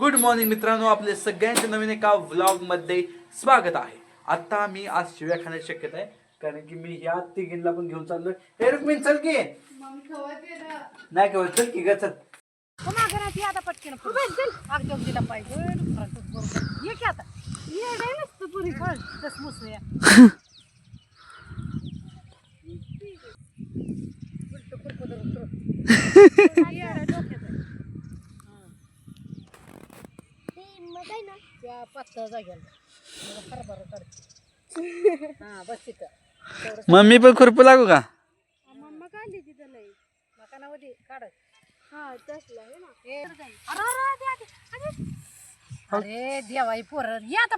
Good morning मित्रांनो आपले सगळ्यांचे नवीन एका व्लॉगमध्ये स्वागत आहे आता मी आज शिव्या खाण्याची शक्यता आहे कारण की मी ह्या तिघींना पण घेऊन चाललोय हे रुक्मिण चल की नाही केवळ चल की ग चल आता पटकन दिला पाहिजे ये की आता ये नाही नसतं पुरी फळ तस मुसया त्या पातळ जाग्याला हरभरा काढते हा बस तिथं मम्मी पण खुरपू लागू का? मम्मा काढली तिथं लई मका नावं काढ हा तसला आहे ना अरे, देवाई पोर ये आता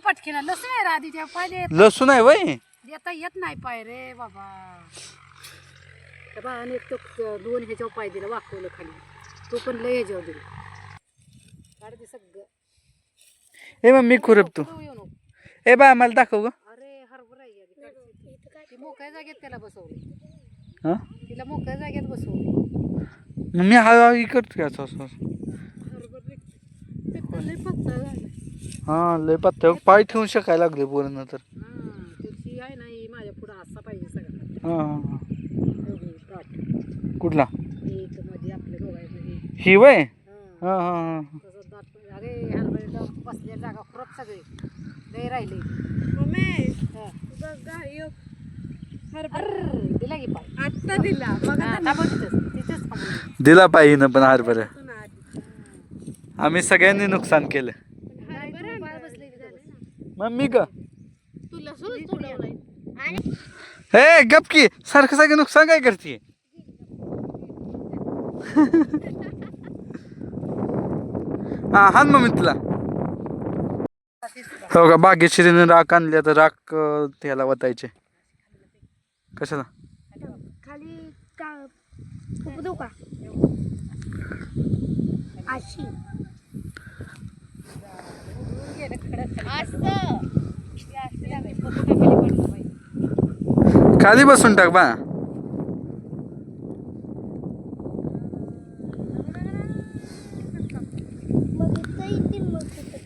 राधी त्या पाय लसूण आहे वय. देता येत नाही पाय रे बाबा. त्या बाळाने एक तो दोन ह्याच्यावर पाय दिला वाकवलं खाली. तो पण लय ह्याच्यावर दिला. काढ दे सगळं. हे मम्मी खुरप तू तू येऊ नको. ए बा मला दाखव ग. अरे हरभरा आहे यादी, काढ. ती मोकळ्या जागेत त्याला बसवली. हा? तिला मोकळ्या जागेत बसवली. मी हळूहळू करतो की असं असं असं. हरभरा ते लय पत्ता झाला हा लय पत्ता पाय ठेवून शकायला लागले पूर्ण तर हा त्याची आहे ना ही माझ्या पुढं असा पाहिजे सगळा. हा हा, हा. कुठला? ही वय? हा. हा पाहिजे. दिला पाहिजे पण हरभरा. आम्ही सगळ्यांनी नुकसान केलं. तिथं. मम्मी ग. हे गप की. सारखं सारखं नुकसान काय करते? हा हान मम्मी तुला. हो का बागेश्रीने राख आणली आता राख त्याला वतायचे. कशाला? खाली का देऊ अशी. खाली बसून टाक बा मग इथं येतील मग तिथं.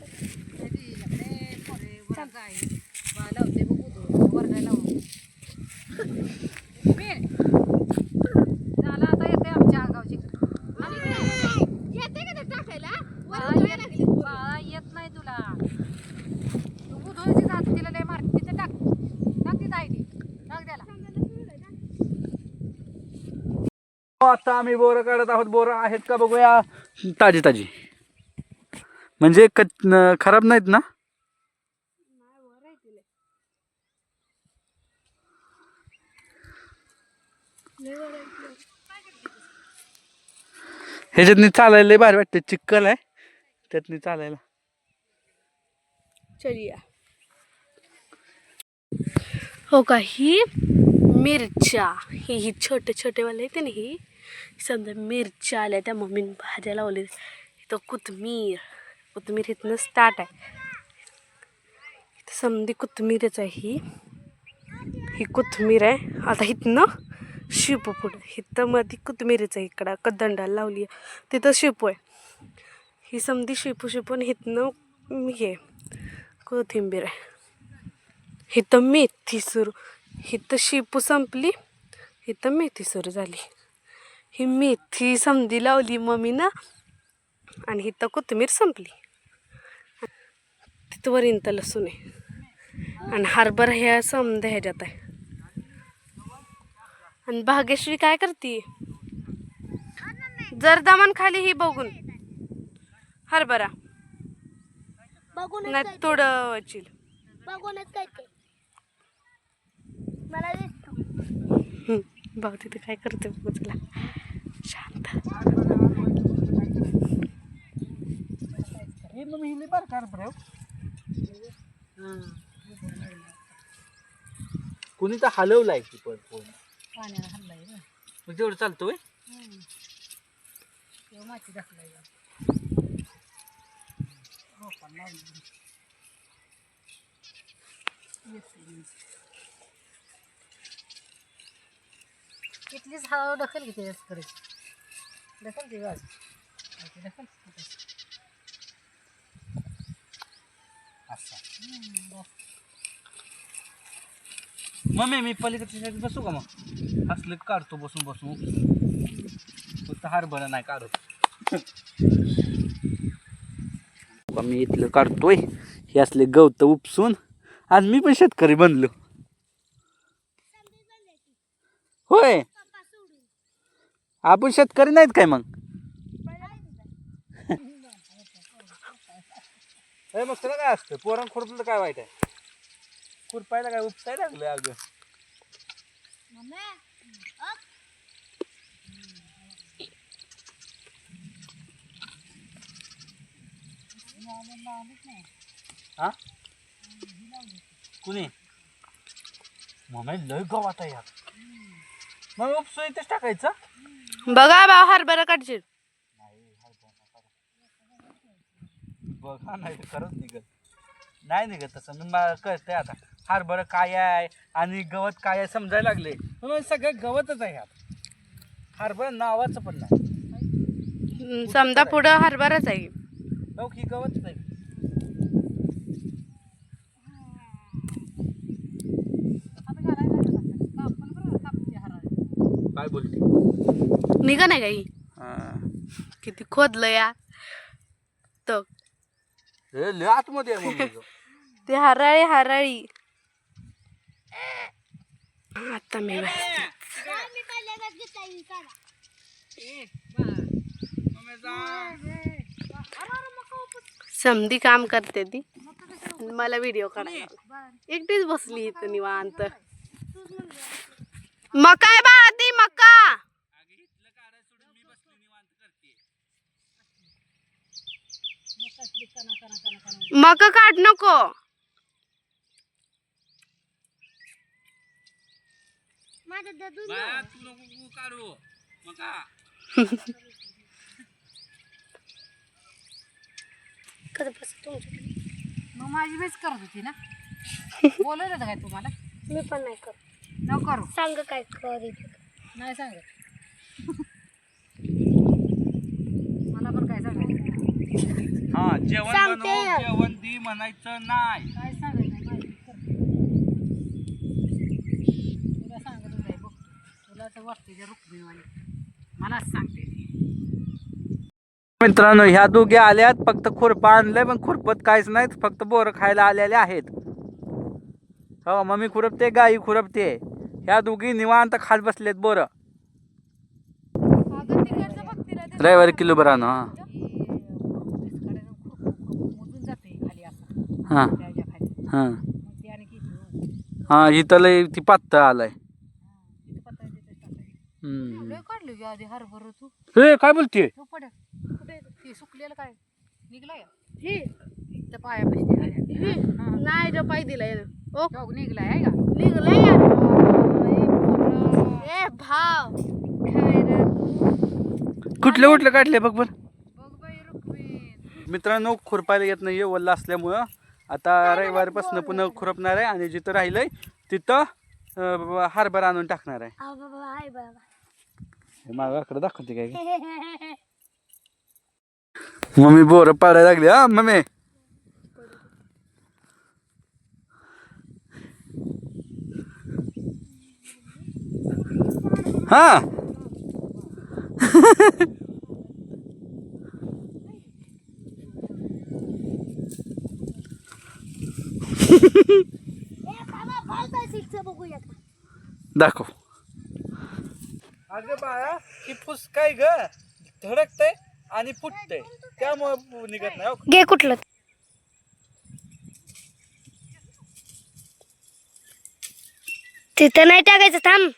कधी इकडे थोडे वर जाई. बा लावते बघ उधळून. वर जाय लावून. बीर. झालं आता येते आमच्या अंगावची येते का ते टाकायला बाळा येत बाळा येत नाही तुला तू बुधवारची जात तिला लय मार तिथे टाक टाक तिथं आहे ती टाक त्याला आता आम्ही बोरं काढत आहोत. बोरं आहेत का बघूया. ताजी ताजी. म्हणजे क खराब नाहीत ना? ह्याच्यातनी चालायला लय भारी वाटते चिक्कल आहे. त्यातनी चालायला. चलिया. हो का ही मिरच्या. ही ही छोटे छोटे वाले येते ना ही? समजा मिरच्या आल्या त्या मम्मीने भाज्या लावल्या. इथं कोथमीर कोथमीर इथनं स्टार्ट आहे. इथं समधी कोथमीरच आहे ही. ही कोथमीर आहे. आता इथनं शिपू पुढं. इथं मध्ये कोथमीरच आहे इकडं. कदंडाला लावली आहे. तिथं शिपू आहे. ही समधी शिपू शिपून इथनं हे कोथिंबीर आहे. इथं मेथी सुरू इथं शेपू संपली. इथं मेथी सुरू झाली. ही मेथी समधी लावली मम्मीनं आणि इथं कोथिंबीर संपली. तिथं वर इंत लसूण आहे. आणि हरभरा ह्या समध्या ह्याच्यात आहे. आणि भाग्यश्री काय करते? जर दमन खाली ही बघून. हरभरा. नाही काय थोडं वचील बघूनच काय ते. मला दिसतो. हं, भाऊ तिथे काय करते बघू तुला कुणी तर हलवलाय की पण फोन पाण्याला हल्लाय ना. म्हणजे एवढं चालतोय माती दाखलाय हो पण लावली. इथलीच हवा ढकल की त्याच्याकडे ढकल ती बाजू इथे मग मम्मी मी पलीकडच्या साईड बसू का मग? हसलं काढतो बसून बसून फक्त हरभरा नाही काढत. बा, मी इथलं काढतोय. हे असले गवत उपसून. आज मी पण शेतकरी बनलो. होय. आपण शेतकरी नाहीत काय मग? हे मग तुला काय असतं पोरण खुरपलं काय वाईट आहे? खुरपायला काय उपसाय लागलं अगं. हा? कुणी? मग लय गवात आहे यार. मग उपसू इथेच टाकायचं? बघा भाऊ हरभरा काढशील. बघा नाही तर खरंच निघत नाही निघत तसं. मी मला कळतंय आता. हरभरा काय आहे आणि गवत काय आहे समजायला लागले मग सगळं गवतच आहे यात. हरभरा नावाचं पण नाही. हम्म, समजा पुढं हरभराच आहे. बघ ही गवतच आहे आता आता. काय बोलते निघा नाही काही. किती खोदलं या. तो हे लय आतमध्ये आहे मग तुझं. ते हराळी हराळी. आता मी बसते. मी पहिल्यांदाच घेता येईल काढा. समधी काम करते ती. मला व्हिडिओ काढायला एकटीच बसली इथं निवांत. मका आहे बा ती मका. मका काढ नको. बस मग माझी बेच करत होती ना? बोलत होतं काय तुम्हाला? मी पण नाही करत. न करू. सांग काय करीत नाही सांगत. मला पण काय सांगायचं? हा जेवण सांगते. बनव जेवण दी म्हणायचं नाही. काय सांगायचं. तुला सांगत होते बघ. तुला तर वाटते त्या रुक्मिणीवाणी. मलाच सांगते ती. मित्रांनो ह्या दोघे आल्यात. फक्त खुरपा आणलंय पण खुरपत काहीच नाहीत. फक्त बोरं खायला आलेले आहेत. हो मम्मी खुरपते गाई खुरपते. ह्या दोघी निवांत खात बसलेत बोरं. अगं तिकडचं बघ तिला. ते रविवारी किलो बरं ना. हां. त्याच्याखाली हां. मग आणि किती हां इथं लय ती पात्ता आलाय. तिथे पत्ता तिथे टाकायचं. हम्म. लय काढली की आधी हरभर तू हे काय बोलते? पड कुठे ते सुकलेलं काय निघलाय हे त्या पायापाशी नाही जो पाय दिलाय ओ चौक निघलाय आहे का निघलाय यार ए भाव कुठले कुठले काढले बघ बर. बघ बाई रुक्मिण मित्रांनो खुरपायला येत नाही वल्ला असल्यामुळं. आता रविवारीपासून पुन्हा खुरपणार आहे आणि जिथं राहिलंय तिथं अं, हरभरा आणून टाकणार आहे. आ बाबा हाय बाबा. हे मागाकडे दाखवते काय मम्मी बोर पाडायला लागली हा मम्मी. हा ए बाबा बॉल सीटचं बघूया का दाखव. अगं बाळा ही फुस काय ग. धडकतय आणि फुटतय. त्यामुळे निघत नाही हो. घे कुठलं? तिथं नाही टाकायचं थांब.